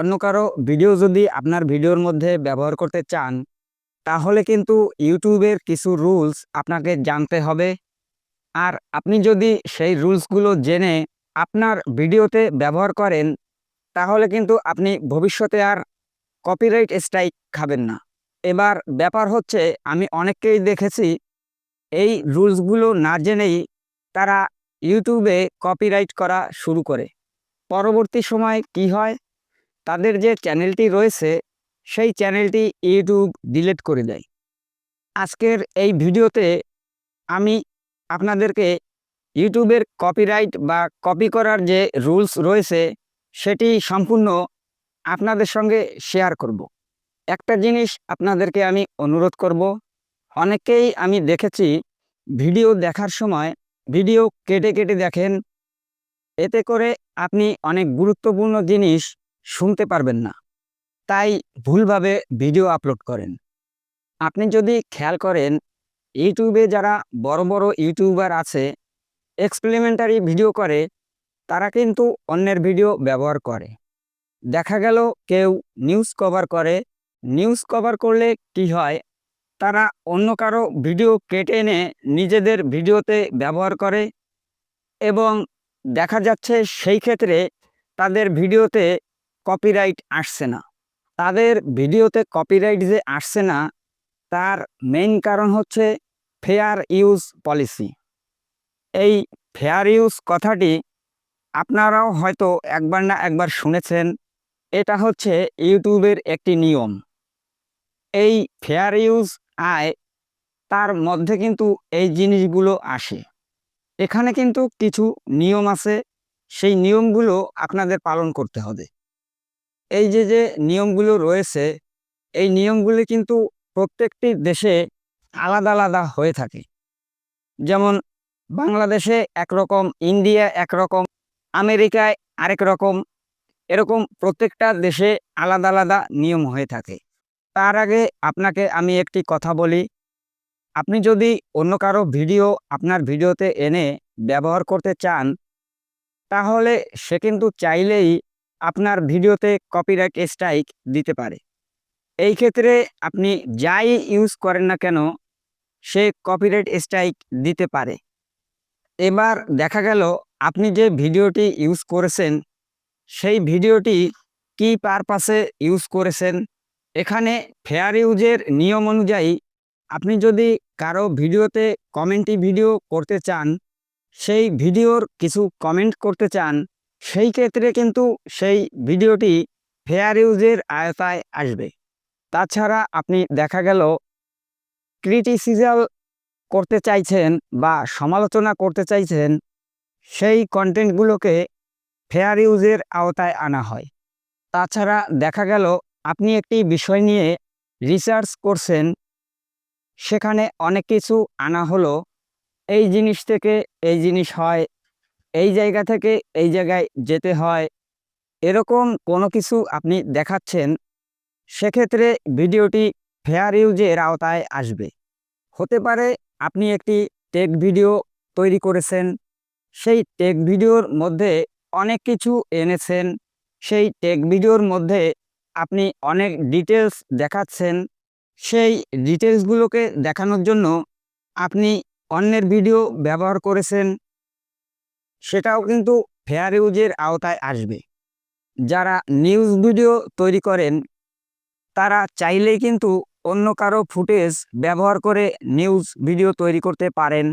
অন্য কারও ভিডিও যদি আপনার ভিডিওর মধ্যে ব্যবহার করতে চান, তাহলে কিন্তু ইউটিউবের কিছু রুলস আপনাকে জানতে হবে। আর আপনি যদি সেই রুলসগুলো জেনে আপনার ভিডিওতে ব্যবহার করেন, তাহলে কিন্তু আপনি ভবিষ্যতে আর কপিরাইট স্ট্রাইক খাবেন না। এবার ব্যাপার হচ্ছে, আমি অনেককেই দেখেছি, এই রুলসগুলো না জেনেই তারা ইউটিউবে কপিরাইট করা শুরু করে। পরবর্তী সময় কি হয়? তাদের যে চ্যানেলটি রয়েছে, সেই চ্যানেলটি ইউটিউব ডিলিট করে দেয় আজকের এই ভিডিওতে আমি আপনাদেরকে ইউটিউবের কপিরাইট বা কপি করার যে রুলস রয়েছে, সেটি সম্পূর্ণ আপনাদের সঙ্গে শেয়ার করব। একটা জিনিস আপনাদেরকে আমি অনুরোধ করব অনেকেই আমি দেখেছি ভিডিও দেখার সময় ভিডিও কেটে কেটে দেখেন, এতে করে আপনি অনেক গুরুত্বপূর্ণ জিনিস শুনতে পারবেন না। তাই ভুলভাবে ভিডিও আপলোড করেন। আপনি যদি খেয়াল করেন, ইউটিউবে যারা বড় বড় ইউটিউবার আছে এক্সপ্লিমেন্টারি ভিডিও করে, তারা কিন্তু অন্যের ভিডিও ব্যবহার করে। দেখা গেল কেউ নিউজ কভার করে, নিউজ কভার করলে কি হয়, তারা অন্য কারও ভিডিও কেটে এনে নিজেদের ভিডিওতে ব্যবহার করে এবং দেখা যাচ্ছে সেই ক্ষেত্রে তাদের ভিডিওতে কপিরাইট আসছে না। তাদের ভিডিওতে কপিরাইট যে আসছে না, তার মেইন কারণ হচ্ছে ফেয়ার ইউজ পলিসি এই ফেয়ার ইউজ কথাটি আপনারাও হয়তো একবার না একবার শুনেছেন, এটা হচ্ছে ইউটিউবের একটি নিয়ম। এই ফেয়ার ইউজ আয়, তার মধ্যে কিন্তু এই জিনিসগুলো আসে। এখানে কিন্তু কিছু নিয়ম আছে, সেই নিয়মগুলো আপনাদের পালন করতে হবে। এই যে যে নিয়মগুলো রয়েছে, এই নিয়মগুলি কিন্তু প্রত্যেকটি দেশে আলাদা আলাদা হয়ে থাকে। যেমন বাংলাদেশে একরকম, ইন্ডিয়া একরকম, আমেরিকায় আরেক রকম, এরকম প্রত্যেকটা দেশে আলাদা আলাদা নিয়ম হয়ে থাকে। তার আগে আপনাকে আমি একটি কথা বলি। আপনি যদি অন্য কারও ভিডিও আপনার ভিডিওতে এনে ব্যবহার করতে চান, তাহলে সে কিন্তু চাইলেই আপনার ভিডিওতে কপিরাইট স্ট্রাইক দিতে পারে। এই ক্ষেত্রে আপনি যাই ইউজ করেন না কেন, সে কপিরাইট স্ট্রাইক দিতে পারে। এবার দেখা গেল, আপনি যে ভিডিওটি ইউজ করেছেন, সেই ভিডিওটি কি পারপাসে ইউজ করেছেন? এখানে ফেয়ার ইউজের নিয়ম অনুযায়ী আপনি যদি কারও ভিডিওতে কমেন্টি ভিডিও করতে চান, সেই ভিডিওর কিছু কমেন্ট করতে চান সেই ক্ষেত্রে কিন্তু সেই ভিডিওটি ফেয়ার ইউজের আয়তায় আসবে। তাছাড়া আপনি দেখা গেল ক্রিটিসিজাল করতে চাইছেন বা সমালোচনা করতে চাইছেন, সেই কন্টেন্টগুলোকে ফেয়ার ইউজের আওতায় আনা হয়। তাছাড়া দেখা গেল আপনি একটি বিষয় নিয়ে রিসার্চ করছেন, সেখানে অনেক কিছু আনা হলো, এই জিনিস থেকে এই জিনিস হয় এই জায়গা থেকে এই জায়গায় যেতে হয়। এরকম কোনো কিছু আপনি দেখাচ্ছেন, সেক্ষেত্রে ভিডিওটি ফেয়ার ইউজের আওতায় আসবে। হতে পারে আপনি একটি টেক ভিডিও তৈরি করেছেন, সেই টেক ভিডিওর মধ্যে অনেক কিছু এনেছেন, সেই টেক ভিডিওর মধ্যে আপনি অনেক ডিটেলস দেখাচ্ছেন, সেই ডিটেলসগুলোকে দেখানোর জন্য আপনি অন্যের ভিডিও ব্যবহার করেছেন সেটাও কিন্তু ফেয়ার ইউজের আওতায় আসবে। যারা নিউজ ভিডিও তৈরি করেন, তারা চাইলেই কিন্তু অন্য কারও ফুটেজ ব্যবহার করে নিউজ ভিডিও তৈরি করতে পারেন।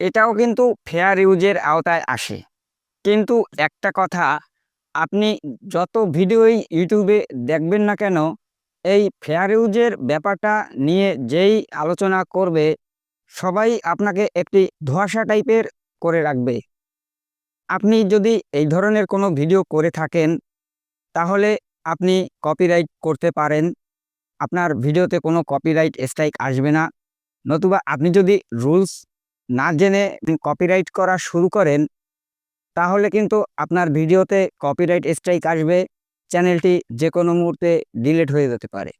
এটাও কিন্তু ফেয়ার ইউজের আওতায় আসে। কিন্তু একটা কথা, আপনি যত ভিডিওই ইউটিউবে দেখবেন না কেন, এই ফেয়ার ইউজের ব্যাপারটা নিয়ে যেই আলোচনা করবে, সবাই আপনাকে একটি ধোয়াশা টাইপের করে রাখবে। আপনি যদি এই ধরনের কোনো ভিডিও করে থাকেন, তাহলে আপনি কপিরাইট করতে পারেন। আপনার ভিডিওতে কোনো কপিরাইট স্ট্রাইক আসবে না। নতুবা আপনি যদি রুলস না জেনে কপিরাইট করা শুরু করেন, তাহলে কিন্তু আপনার ভিডিওতে কপিরাইট স্ট্রাইক আসবে। চ্যানেলটি যে কোনো মুহূর্তে ডিলিট হয়ে যেতে পারে।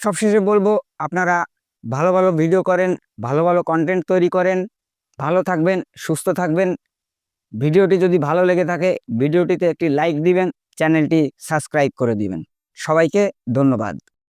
সবশেষে বলব, আপনারা ভালো ভালো ভিডিও করেন, ভালো ভালো কন্টেন্ট তৈরি করেন। ভালো থাকবেন, সুস্থ থাকবেন। ভিডিওটি যদি ভালো লেগে থাকে, ভিডিওটিতে একটি লাইক দিবেন, চ্যানেলটি সাবস্ক্রাইব করে দিবেন। সবাইকে ধন্যবাদ।